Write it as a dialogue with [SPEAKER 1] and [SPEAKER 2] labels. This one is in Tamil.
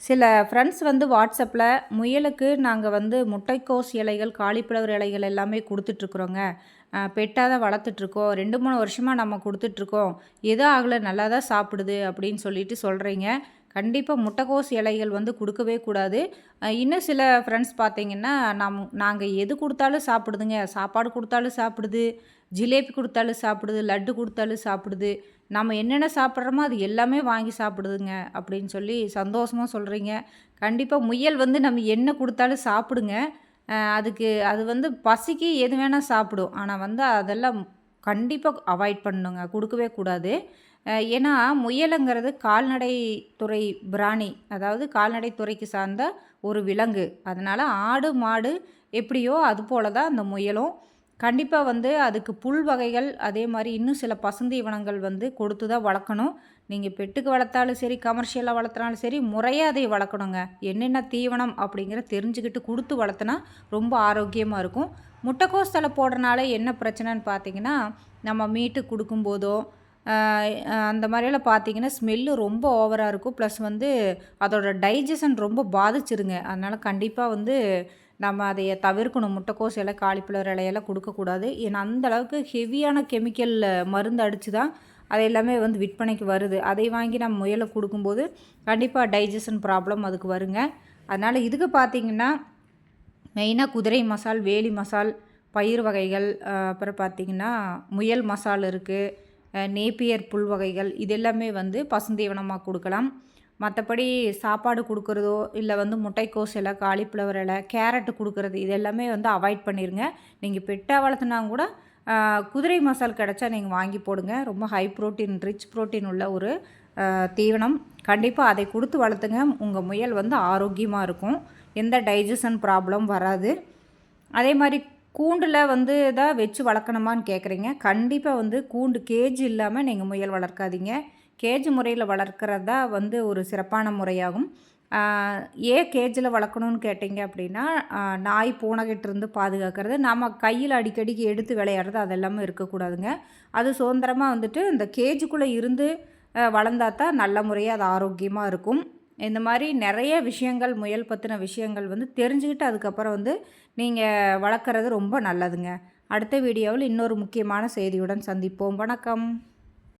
[SPEAKER 1] சில ஃப்ரெண்ட்ஸ் வந்து வாட்ஸ்அப்பில் முயலுக்கு நாங்கள் வந்து முட்டைக்கோஸ் இலைகள் காலிஃப்ளவர் இலைகள் எல்லாமே கொடுத்துட்ருக்குறோங்க. பெட்டாக தான் வளர்த்துட்ருக்கோம். ரெண்டு மூணு வருஷமாக நம்ம கொடுத்துட்ருக்கோம். எதுவும் ஆகலை? நல்லா தான் சாப்பிடுது அப்படின்னு சொல்லிட்டு சொல்கிறீங்க கண்டிப்பாக முட்டைக்கோஸ் இலைகள் வந்து கொடுக்கவே கூடாது. இன்னும் சில ஃப்ரெண்ட்ஸ் பார்த்தீங்கன்னா நம் நாங்கள் எது கொடுத்தாலும் சாப்பிடுதுங்க. சாப்பாடு கொடுத்தாலும் சாப்பிடுது. ஜிலேபி கொடுத்தாலும் சாப்பிடுது. லட்டு கொடுத்தாலும் சாப்பிடுது. நம்ம என்னென்ன சாப்பிட்றோமோ அது எல்லாமே வாங்கி சாப்பிடுதுங்க அப்படின்னு சொல்லி சந்தோஷமாக சொல்கிறீங்க சொல்கிறீங்க கண்டிப்பாக முயல் வந்து நம்ம என்ன கொடுத்தாலும் சாப்பிடுங்க. அதுக்கு அது வந்து பசிக்கு எது வேணால் சாப்பிடும். ஆனால் வந்து அதெல்லாம் கண்டிப்பாக அவாய்ட் பண்ணுங்க கொடுக்கவே கூடாது. ஏன்னா முயலுங்கிறது கால்நடை துறை பிராணி அதாவது கால்நடை துறைக்கு சார்ந்த ஒரு விலங்கு. அதனால் ஆடு மாடு எப்படியோ அது போல தான் அந்த முயலும். கண்டிப்பாக வந்து அதுக்கு புல் வகைகள் அதே மாதிரி இன்னும் சில பசுந்தீவனங்கள் வந்து கொடுத்து தான் வளர்க்கணும். நீங்கள் பெட்டுக்கு வளர்த்தாலும் சரி கமர்ஷியலாக வளர்த்துனாலும் சரி முறையாக அதை வளர்க்கணுங்க. என்னென்ன தீவனம் அப்படிங்கிற தெரிஞ்சுக்கிட்டு கொடுத்து வளர்த்துனா ரொம்ப ஆரோக்கியமாக இருக்கும். முட்டைக்கோஸ் தலை போடுறனால என்ன பிரச்சனைன்னு பார்த்தீங்கன்னா நம்ம மீட்டு கொடுக்கும்போதோ அந்த மாதிரியெல்லாம் பார்த்தீங்கன்னா ஸ்மெல்லு ரொம்ப ஓவராக இருக்கும். ப்ளஸ் வந்து அதோட டைஜஷன் ரொம்ப பாதிச்சிருங்க. அதனால் கண்டிப்பாக வந்து நம்ம அதை தவிர்க்கணும். முட்டைக்கோஸ் இலை காலிஃப்ளவர் இலையெல்லாம் கொடுக்கக்கூடாது. ஏன்னா அந்தளவுக்கு ஹெவியான கெமிக்கல் மருந்து அடித்து தான் அது எல்லாமே வந்து விற்பனைக்கு வருது. அதை வாங்கி நம்ம முயலை கொடுக்கும்போது கண்டிப்பாக டைஜஷன் ப்ராப்ளம் அதுக்கு வருங்க. அதனால் இதுக்கு பார்த்திங்கன்னா மெயினாக குதிரை மசால் வேலி மசால் பயிர் வகைகள் அப்புறம் பார்த்திங்கன்னா முயல் மசால் இருக்குது நேப்பியர் புல் வகைகள் இது எல்லாமே வந்து பசுந்தீவனமாக கொடுக்கலாம். மற்றபடி சாப்பாடு கொடுக்குறதோ இல்லை வந்து முட்டைக்கோஸ் இலை காலிஃப்ளவர் இலை கேரட்டு கொடுக்குறது இது எல்லாமே வந்து அவாய்ட் பண்ணிடுங்க நீங்கள் பெட்டாக வளர்த்துனா கூட குதிரை மசால் கிடச்சா நீங்கள் வாங்கி போடுங்க. ரொம்ப ஹை ப்ரோட்டீன் ரிச் ப்ரோட்டீன் உள்ள ஒரு தீவனம். கண்டிப்பாக அதை கொடுத்து வளர்த்துங்க. உங்கள் முயல் வந்து ஆரோக்கியமாக இருக்கும். எந்த டைஜஷன் ப்ராப்ளம் வராது. அதே மாதிரி கூண்டில் வந்து எதாவது வச்சு வளர்க்கணுமான்னு கேட்குறீங்க கண்டிப்பாக வந்து கூண்டு கேஜ் இல்லாமல் நீங்கள் முயல் வளர்க்காதீங்க. கேஜ் முறையில் வளர்க்குறது தான் வந்து ஒரு சிறப்பான முறையாகும். ஏன் கேஜில் வளர்க்கணும்னு கேட்டிங்க அப்படின்னா நாய் பூனைகிட்டேருந்து பாதுகாக்கிறது. நம்ம கையில் அடிக்கடிக்கு எடுத்து விளையாடுறது அதெல்லாமே இருக்கக்கூடாதுங்க. அது சுதந்திரமாக வந்துட்டு இந்த கேஜுக்குள்ளே இருந்து வளர்ந்தா தான் நல்ல முறையாக அது ஆரோக்கியமாக இருக்கும். இந்த மாதிரி நிறைய விஷயங்கள் முயல் பற்றின விஷயங்கள் வந்து தெரிஞ்சுக்கிட்டு அதுக்கப்புறம் வந்து நீங்கள் வளர்க்குறது ரொம்ப நல்லதுங்க. அடுத்த வீடியோவில் இன்னொரு முக்கியமான செய்தியுடன் சந்திப்போம். வணக்கம்.